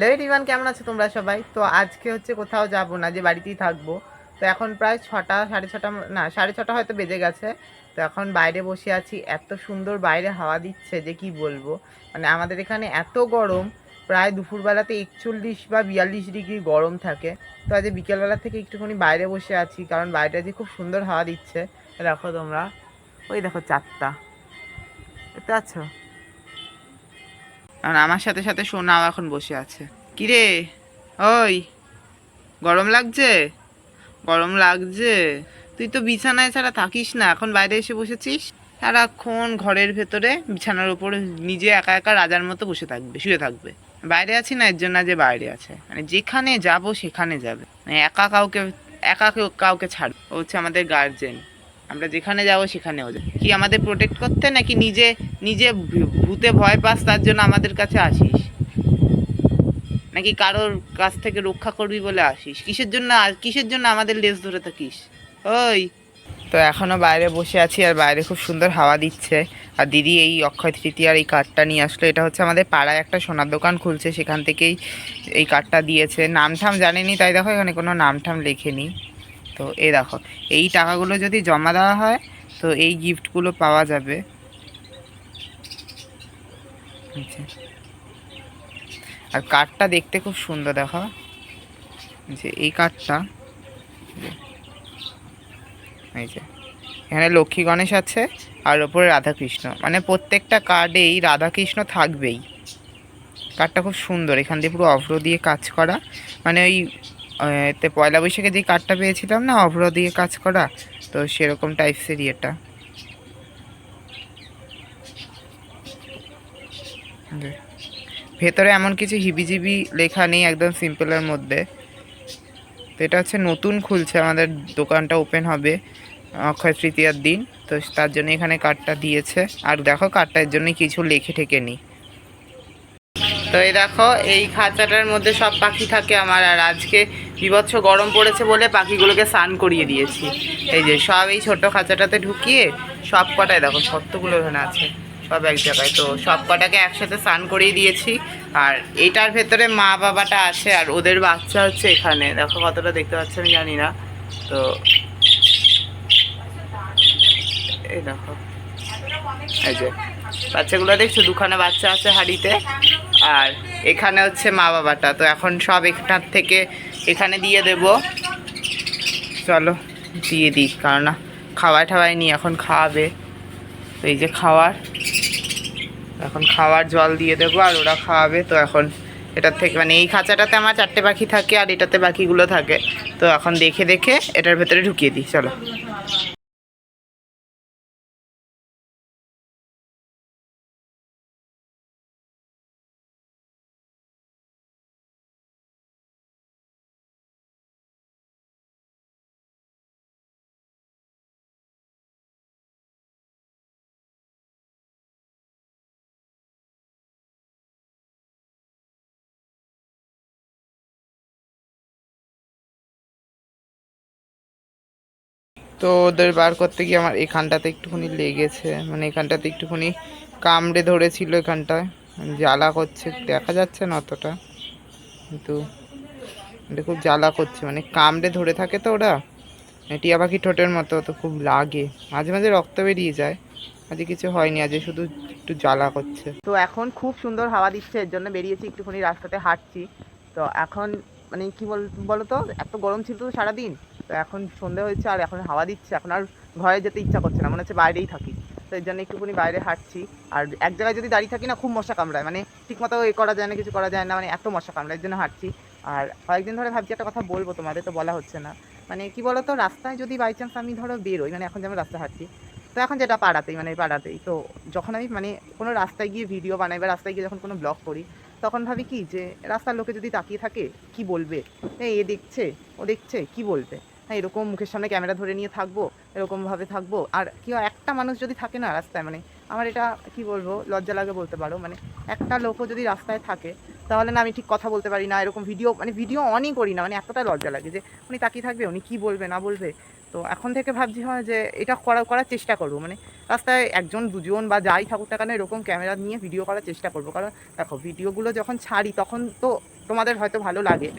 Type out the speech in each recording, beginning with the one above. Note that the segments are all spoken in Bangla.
হ্যালো রিমান কেমন আছো তোমরা সবাই? তো আজকে হচ্ছে কোথাও যাব না, যে বাড়িতেই থাকব। তো এখন প্রায় ছটা, সাড়ে ছটা, না, সাড়ে ছটা হয়তো বেজে গেছে। তো এখন বাইরে বসে আছি, এত সুন্দর বাইরে হাওয়া দিচ্ছে যে কি বলব। মানে আমাদের এখানে এত গরম, প্রায় দুপুরবেলাতে একচল্লিশ বা বিয়াল্লিশ ডিগ্রি গরম থাকে। তো আজ বিকেলবেলা থেকে একটুখানি বাইরে বসে আছি, কারণ বাইরে যে খুব সুন্দর হাওয়া দিচ্ছে। দেখো তোমরা, ওই দেখো চারটা দেখতে পাচ্ছ? আর আমার সাথে সাথে সোনাও এখন বসে আছে। কিরে? ওই, গরম লাগছে? গরম লাগছে? তুই তো বিছানায় ছাড়া থাকিস না, এখন বাইরে এসে বসেছিস? সারাক্ষণ ঘরের ভেতরে বিছানার উপরে নিজে একা একা রাজার মতো বসে থাকবে, শুয়ে থাকবে। বাইরে আছি না, এর জন্য যে বাইরে আছে। মানে যেখানে যাব, সেখানে যাবে। মানে একা কাউকে, একা কেউ- কাউকে ছাড়বে। ও হচ্ছে আমাদের গার্জেন আমরা যেখানে যাব সেখানে ও যাবে। কি আমাদের প্রোটেক্ট করতে নাকি নিজে নিজে ভূতে ভয় পাস, তার জন্য আমাদের কাছে আসিস? নাকি কারোর কাছ থেকে রক্ষা করবি বলে আসিস? কিসের জন্য আর কিসের জন্য আমাদের লেজ ধরে থাকিস? ওই। তো এখনও বাইরে বসে আছি আর বাইরে খুব সুন্দর হাওয়া দিচ্ছে। আর দিদি এই অক্ষয় তৃতীয়ার এই কার্ডটা নিয়ে আসলো। এটা হচ্ছে আমাদের পাড়ায় একটা সোনার দোকান খুলছে। সেখান থেকেই এই কার্ডটা দিয়েছে। নাম ঠাম জানেনি, তাই দেখো এখানে কোনো নাম ঠাম লেখেনি। তো এ দেখো, এই টাকাগুলো যদি জমা দেওয়া হয়, তো এই গিফটগুলো পাওয়া যাবে। আচ্ছা। আর কাঠটা দেখতে খুব সুন্দর দেখো। যে এই কাঠটা এই যে এখানে লক্ষ্মী গণেশ আছে আর ওপরে রাধাকৃষ্ণ। মানে প্রত্যেকটা কার্ডেই রাধাকৃষ্ণ থাকবেই। কার্ডটা খুব সুন্দর এখান দিয়ে পুরো অভ্র দিয়ে কাজ করা। মানে ওই এতে পয়লা বৈশাখে যে কার্ডটা পেয়েছিলাম না অভ্র দিয়ে কাজ করা তো সেরকম টাইপসেরই এটা যে, ভেতরে এমন কিছু হিবিজিবি লেখা নেই একদম সিম্পলের মধ্যে। তো এটা হচ্ছে নতুন খুলছে, আমাদের দোকানটা ওপেন হবে, অক্ষয় তৃতীয়ার দিন। তো তার জন্য এখানে কার্ডটা দিয়েছে। আর দেখো কার্ডটার জন্য কিছু লেখে ঠেকে নি। তো এই দেখো, এই খাঁচাটার মধ্যে সব পাখি থাকে আমার। আর আজকে বিভৎস গরম পড়েছে বলে পাখিগুলোকে স্নান করিয়ে দিয়েছি। এই যে সব এই ছোট খাঁচাটাতে ঢুকিয়ে সব কটায় দেখো কতগুলো এখানে আছে। সব এক জায়গায়। তো সব কটাকে একসাথে স্নান করিয়ে দিয়েছি। আর এটার ভেতরে মা বাবাটা আছে আর ওদের বাচ্চা হচ্ছে এখানে। দেখো কতটা দেখতে পাচ্ছি আমি জানি না। তো এই দেখো। এই যে, বাচ্চাগুলো দেখছ? দুখানা বাচ্চা আছে হাড়িতে। আর এখানে হচ্ছে মা বাবাটা। তো এখন সব এখান থেকে এখানে দিয়ে দেব। চলো, দিয়ে দিই। কারণ না খাওয়াই ঠাওয়াই নি এখন খাওয়াবে। তো এই যে খাওয়ার। এখন খাওয়ার জল দিয়ে দেবো আর ওরা খাওয়াবে। তো এখন এটার থেকে মানে এই খাঁচাটাতে আমার চারটে পাখি থাকে আর এটাতে বাকিগুলো থাকে। তো এখন দেখে দেখে এটার ভেতরে ঢুকিয়ে দিই, চলো। তো ওদের বার করতে গিয়ে আমার এখানটাতে একটুখানি লেগেছে। মানে এখানটাতে একটুখানি কামড়ে ধরেছিল এখানটায়। জ্বালা করছে, দেখা যাচ্ছে না অতটা। কিন্তু এটা খুব জ্বালা করছে। মানে কামড়ে ধরে থাকে তো ওরা। মানে টিয়া পাখি ঠোঁটের মতো তো খুব লাগে। মাঝে মাঝে রক্ত বেরিয়ে যায়। আজকে কিছু হয়নি, আজকে শুধু একটু জ্বালা করছে। তো এখন খুব সুন্দর হাওয়া দিচ্ছে, এর জন্য বেরিয়েছি একটুখানি রাস্তাতে হাঁটছি। তো এখন মানে কি বল বলো তো এত গরম ছিল তো সারাদিন। তো এখন সন্ধে হয়েছে আর এখন হাওয়া দিচ্ছে, এখন আর ঘরে যেতে ইচ্ছা করছে না, মনে হচ্ছে বাইরেই থাকি। তো এর জন্য একটুখানি বাইরে হাঁটছি। আর এক জায়গায় যদি দাঁড়িয়ে থাকি না, খুব মশা কামড়ায় মানে ঠিকমতো এ করা যায় না, কিছু করা যায় না মানে এত মশা কামড়ায়, এর জন্য হাঁটছি। আর কয়েকদিন ধরে ভাবছি একটা কথা বলব তোমাদের, তো বলা হচ্ছে না। মানে কি বলো তো রাস্তায় যদি বাই চান্স আমি ধরো বেরোই মানে এখন যেমন রাস্তায় হাঁটছি, তো এখন যেটা পাড়াতেই মানে পাড়াতেই, তো যখন আমি মানে কোনো রাস্তায় গিয়ে ভিডিও বানাই বা রাস্তায় গিয়ে যখন কোনো ব্লগ করি, তখন ভাবি কি যে, রাস্তার লোকে যদি তাকিয়ে থাকে, কি বলবে? এ দেখছে, ও দেখছে, কি বলবে? হ্যাঁ এরকম মুখের সামনে ক্যামেরা ধরে নিয়ে থাকব এরকমভাবে থাকব। আর কি হয়, একটা মানুষ যদি থাকে না রাস্তায় মানে আমার এটা কি বলব লজ্জা লাগে বলতে পারো মানে একটা লোকও যদি রাস্তায় থাকে তাহলে না আমি ঠিক কথা বলতে পারি না এরকম ভিডিও মানে ভিডিও অনই করি না মানে এতটা লজ্জা লাগে যে উনি তাকিয়ে থাকবে উনি কি বলবে না বলবে। তো এখন থেকে ভাবছি হয় যে এটা করা করার চেষ্টা করব মানে রাস্তায় একজন দুজন বা যাই থাকুক না কেন এরকম ক্যামেরা নিয়ে ভিডিও করার চেষ্টা করব। কারণ দেখো ভিডিওগুলো যখন ছাড়ি তখন তো তোমাদের হয়তো ভালো লাগে।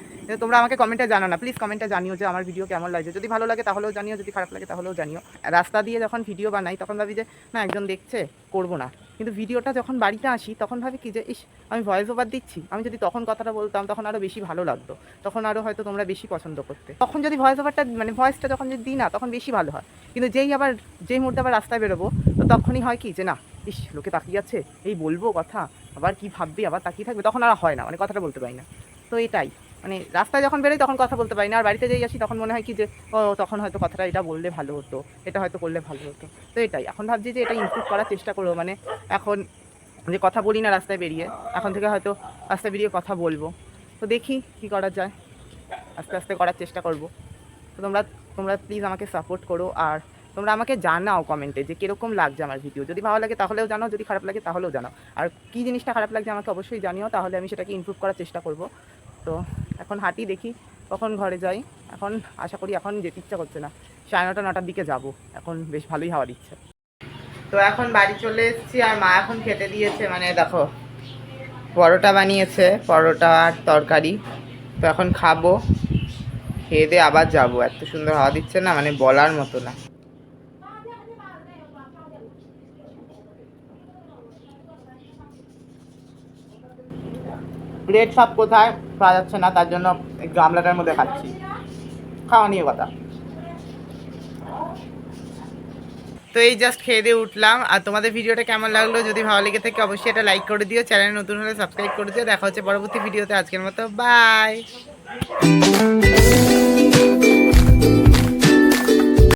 তোমরা আমাকে কমেন্টে জানো না। প্লিজ কমেন্টে জানিও যে আমার ভিডিও কেমন লাগছে। যদি ভালো লাগে তাহলেও জানিও, যদি খারাপ লাগে তাহলেও জানিও। রাস্তা দিয়ে যখন ভিডিও বানাই, তখন ভাবি যে, না, একজন দেখছে, করব না। কিন্তু ভিডিওটা যখন বাড়িতে আসি, তখন ভাবি কি যে, ইস, আমি ভয়েস ওভার দিচ্ছি। আমি যদি তখন কথাটা বলতাম, তখন আরও বেশি ভালো লাগতো। তখন আরও হয়তো তোমরা বেশি পছন্দ করতে। তখন যদি ভয়েস ওভারটা মানে ভয়েসটা যখন যদি দিই না, তখন বেশি ভালো হয়। কিন্তু যেই আবার, যেই মুহূর্তে আবার রাস্তায় বেরোবো, তো তখনই হয় কি যে না, ইস, লোকে তাকিয়ে আছে, এই বলব কথা, আবার কি ভাববে, আবার তাকিয়ে থাকবে, তখন আর হয় না মানে কথাটা বলতে পারি না। তো এটাই মানে রাস্তায় যখন বেরোই তখন কথা বলতে পারি না, আর বাড়িতে যেই আসি তখন মনে হয় কি যে, ও, তখন হয়তো কথাটা এটা বললে ভালো হতো, এটা হয়তো করলে ভালো হতো। তো এটাই, এখন ভাবছি যে এটা ইমপ্রুভ করার চেষ্টা করব মানে এখন যে কথা বলি না রাস্তায় বেরিয়ে, এখন থেকে হয়তো রাস্তায় বেরিয়ে কথা বলব। তো দেখি কি করা যায়, আস্তে আস্তে করার চেষ্টা করব। তো তোমরা তোমরা প্লিজ আমাকে সাপোর্ট করো আর তোমরা আমাকে জানাও কমেন্টে যে কীরকম লাগছে আমার ভিডিও যদি ভালো লাগে তাহলেও জানাও, যদি খারাপ লাগে তাহলেও জানাও। আর কী জিনিসটা খারাপ লাগছে আমাকে অবশ্যই জানিও, তাহলে আমি সেটাকে ইমপ্রুভ করার চেষ্টা করব। তো এখন হাঁটি দেখি, কখন ঘরে যাই। এখন আশা করি এখন যেতে ইচ্ছা করছে না। সাড়ে নটা, নটার দিকে যাব। এখন বেশ ভালোই হাওয়া দিচ্ছে। তো এখন বাড়ি চলে এসেছি আর মা এখন খেতে দিয়েছে মানে দেখো, পরোটা বানিয়েছে, পরোটা আর তরকারি। তো এখন খাব। খেয়ে দিয়ে আবার যাব। এত সুন্দর হাওয়া দিচ্ছে না মানে বলার মতো না। ব্রেড সব কোথায়? পাওয়া যাচ্ছে না, তার জন্য গামলাটার মধ্যে খাচ্ছি। খাওয়া নিয়ে কথা। তো এই জাস্ট খেয়ে দিয়ে উঠলাম। আর তোমাদের ভিডিওটা কেমন লাগল? যদি ভালো লেগে থাকে, অবশ্যই এটা লাইক করে দিও। চ্যানেল নতুন হলে সাবস্ক্রাইব করে দিও। দেখা হচ্ছে পরবর্তী ভিডিওতে। আজকের মতো বাই